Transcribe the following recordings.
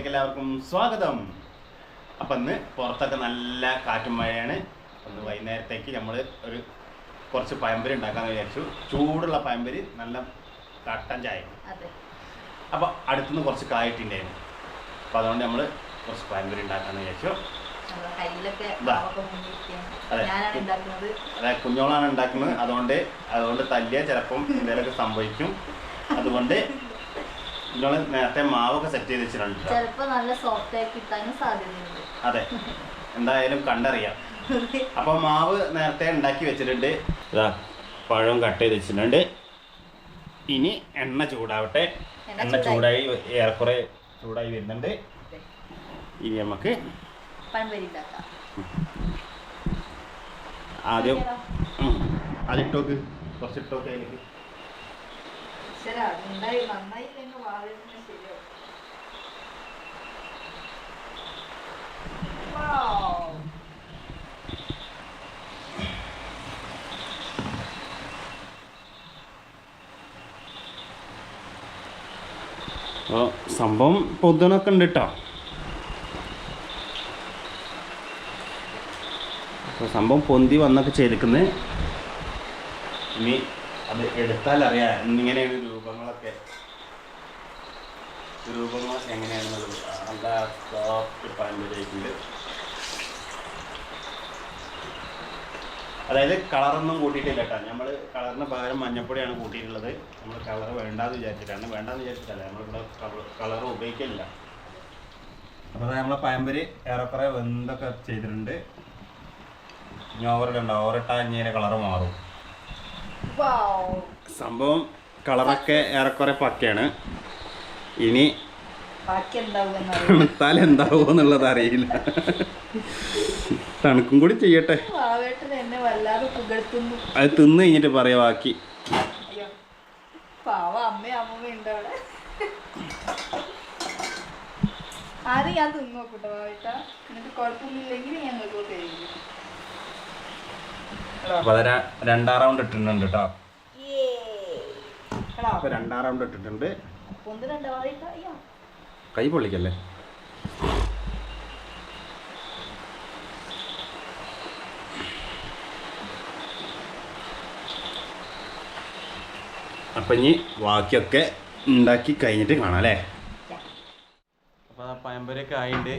ചാനലിലേക്ക് എല്ലാവർക്കും സ്വാഗതം. അപ്പം ഇന്ന് പുറത്തൊക്കെ നല്ല കാറ്റും മഴയാണ്. ഒന്ന് വൈകുന്നേരത്തേക്ക് നമ്മൾ ഒരു കുറച്ച് പഴംപൊരി ഉണ്ടാക്കാമെന്ന് വിചാരിച്ചു. ചൂടുള്ള പഴംപൊരി നല്ല കട്ടൻ ചായ. അപ്പം അപ്പോൾ അടുത്തുനിന്ന് കുറച്ച് കായിട്ടുണ്ടായിരുന്നു. അപ്പോൾ അതുകൊണ്ട് നമ്മൾ കുറച്ച് പഴംപൊരി ഉണ്ടാക്കാമെന്ന് വിചാരിച്ചു. അതെ. കുഞ്ഞോളാണ് ഉണ്ടാക്കുന്നത്. അതുകൊണ്ട് അതുകൊണ്ട് തല്ലിയ ചിലപ്പം എന്തെങ്കിലുമൊക്കെ സംഭവിക്കും. അതുകൊണ്ട് കുഞ്ഞോൾ നേരത്തെ മാവൊക്കെ സെറ്റ് ചെയ്ത് വെച്ചിട്ടുണ്ട് കേട്ടോ. ചിലപ്പോ നല്ല സോഫ്റ്റ് ആയി കിട്ടാനും സാധ്യതയുണ്ട്. അതെ. എന്തായാലും കണ്ടറിയാം. അപ്പൊ മാവ് നേരത്തെ ഉണ്ടാക്കി വെച്ചിട്ടുണ്ട്. ഇതാ പഴം കട്ട് ചെയ്ത് വെച്ചിട്ടുണ്ട്. ഇനി എണ്ണ ചൂടാവട്ടെ. എണ്ണ ചൂടായി. ഏറെക്കുറെ ചൂടായി വരുന്നുണ്ട്. ഇനി നമുക്ക് ആദ്യം അതിട്ടോക്ക്. കുറച്ചിട്ടോക്ക് അതിലേക്ക്. ശരാ, ഉണ്ടായി നന്നായില്ലെങ്കിൽ വാഴത്തിന് ശരിയാവും. അപ്പോൾ സംഭവം പൊതുനൊക്കെ ഉണ്ട് കേട്ടോ അപ്പോൾ സംഭവം പൊന്തി വന്നൊക്കെ ചെയ്തിരിക്കുന്നത് ഇനി അത് എടുത്താൽ അറിയാം ഇങ്ങനെയാണ് രൂപങ്ങളൊക്കെ രൂപങ്ങളൊക്കെ എങ്ങനെയാണെന്നുള്ളത്. നല്ല സോഫ്റ്റ് അതായത് കളറൊന്നും കൂട്ടിയിട്ടില്ല കേട്ടോ. നമ്മൾ കളറിന് പകരം മഞ്ഞപ്പൊടിയാണ് കൂട്ടിയിട്ടുള്ളത്. നമ്മൾ കളർ വേണ്ടാന്ന് വിചാരിച്ചിട്ടാണ് വേണ്ടാന്ന് വിചാരിച്ചിട്ടല്ല. നമ്മളിവിടെ കളർ ഉപയോഗിക്കില്ല അപ്പോൾ നമ്മളെ പഴമ്പര് ഏറെക്കുറെ വെന്തൊക്കെ ചെയ്തിട്ടുണ്ട്. ഇനി ഓവറിലുണ്ട് ഓവറിട്ടാൽ ഇങ്ങനെ കളർ മാറും. സംഭവം കളറൊക്കെ ഏറെക്കുറെ പക്കയാണ്. ഇനി എന്താവും തണുത്താൽ എന്താവുമോ എന്നുള്ളത് അറിയില്ല തണുക്കും കൂടി ചെയ്യട്ടെ അത് തിന്ന് കഴിഞ്ഞിട്ട് പറയാ ബാക്കി. ആദ്യം ഞാൻ തിന്നു നോക്കൂട്ടോ എന്നിട്ട് കുഴപ്പമൊന്നുമില്ലെങ്കിൽ ഞങ്ങൾക്ക് കഴിയും അപ്പോൾ അത് രണ്ടാം റൗണ്ട് ഇട്ടിട്ടുണ്ട് കേട്ടോ അപ്പൊ രണ്ടാം റൗണ്ട് ഇട്ടിട്ടുണ്ട്. കൈ പൊള്ളിക്കല്ലേ? അപ്പം ഇനി ബാക്കിയൊക്കെ ഉണ്ടാക്കി കഴിഞ്ഞിട്ട് കാണാം അല്ലേ? അപ്പോൾ പയമ്പരൊക്കെ പഴമ്പരൊക്കെ ആയിട്ടുണ്ട്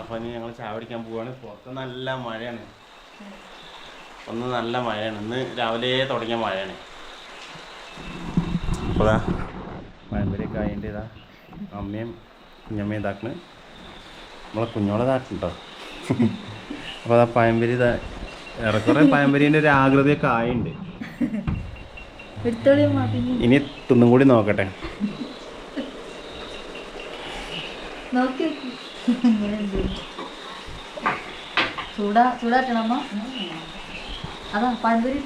അപ്പോൾ ഇനി ഞങ്ങൾ ചായ പിടിക്കാൻ പോവാണ്. പുറത്ത് നല്ല മഴയാണ്. ഒന്ന് നല്ല മഴയാണ്. ഇന്ന് രാവിലെ തുടങ്ങിയ മഴയാണ്. അപ്പോൾ അതാ പഴമ്പരൊക്കെ ആയിട്ടുണ്ട് ഇതാ. അമ്മയും കുഞ്ഞമ്മയും ഇതാക്കണ്. നമ്മളെ കുഞ്ഞോളെ ഇതാക്കുന്നുണ്ടോ അപ്പോൾ അതാ പഴമ്പരി ഇതാ. ഏറെക്കുറെ പഴമ്പരീന്റെ ഒരു ആകൃതിയൊക്കെ ആയിണ്ട്. ഇനി തിന്നും കൂടി നോക്കട്ടെ. ചൂടാ ചൂടാട്ടണമ്മ അതാ പഴംപൊരി.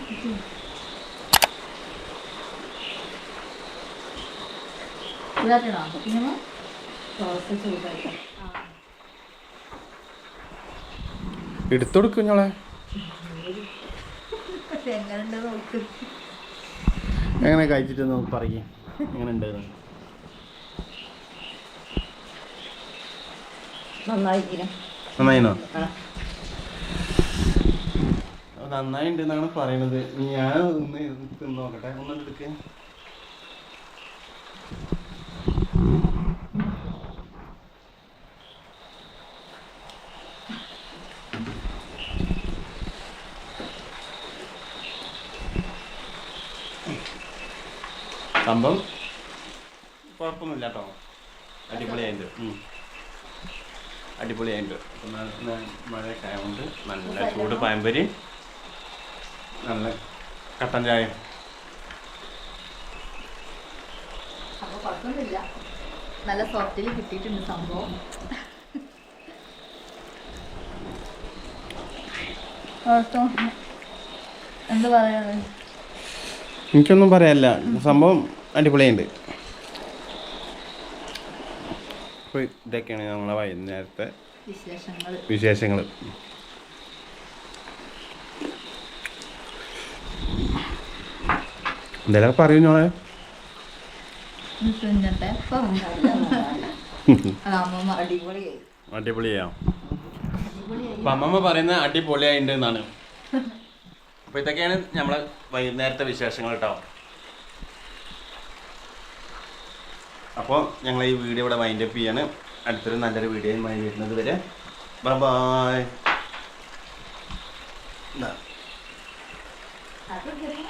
ചൂടാറ്റണോ പിന്നെ ദോശ ചൂടാക്കാം എടുത്തു കൊടുക്കും ഞങ്ങളെ എങ്ങനെ കഴിച്ചിട്ട് നമുക്ക് പറയും. എങ്ങനെ ഉണ്ട് നന്നായിരിക്കും നന്നായിനോ നന്നായിട്ടുണ്ട് എന്നാണ് പറയണത് ഞാൻ ഒന്ന് തിന്ന് നോക്കട്ടെ. ഒന്ന് എടുക്ക്. സംഭവം കുഴപ്പമൊന്നുമില്ല കേട്ടോ. അടിപൊളിയായിട്ട്. അടിപൊളിയായിട്ട് മഴയൊക്കെ ആയതുകൊണ്ട് നല്ല ചൂട് പഴംപൊരി നല്ല കട്ടൻ ചായ നല്ല സോഫ്റ്റിൽ കിട്ടിയിട്ടുണ്ട് സംഭവം. എന്ത് എനിക്കൊന്നും പറയാനില്ല. സംഭവം അടിപൊളിയുണ്ട്. അപ്പോൾ ഇതൊക്കെയാണ് ഞങ്ങളെ വൈകുന്നേരത്തെ വിശേഷങ്ങൾ വിശേഷങ്ങൾ എന്തെങ്കിലും പറയൂ ഞങ്ങളെ. അടിപൊളിയാ. അപ്പൊ അമ്മമ്മ പറയുന്ന അടിപൊളിയായിട്ടുണ്ട് എന്നാണ് അപ്പൊ ഇതൊക്കെയാണ് നമ്മളെ വൈകുന്നേരത്തെ വിശേഷങ്ങൾ കേട്ടോ അപ്പോൾ ഞങ്ങൾ ഈ വീഡിയോ ഇവിടെ വൈൻഡപ്പ് ചെയ്യാണ്. അടുത്തൊരു നല്ലൊരു വീഡിയോ മൈൻഡ് വരുന്നത് വരെ. ബൈ അത് ചെറിയ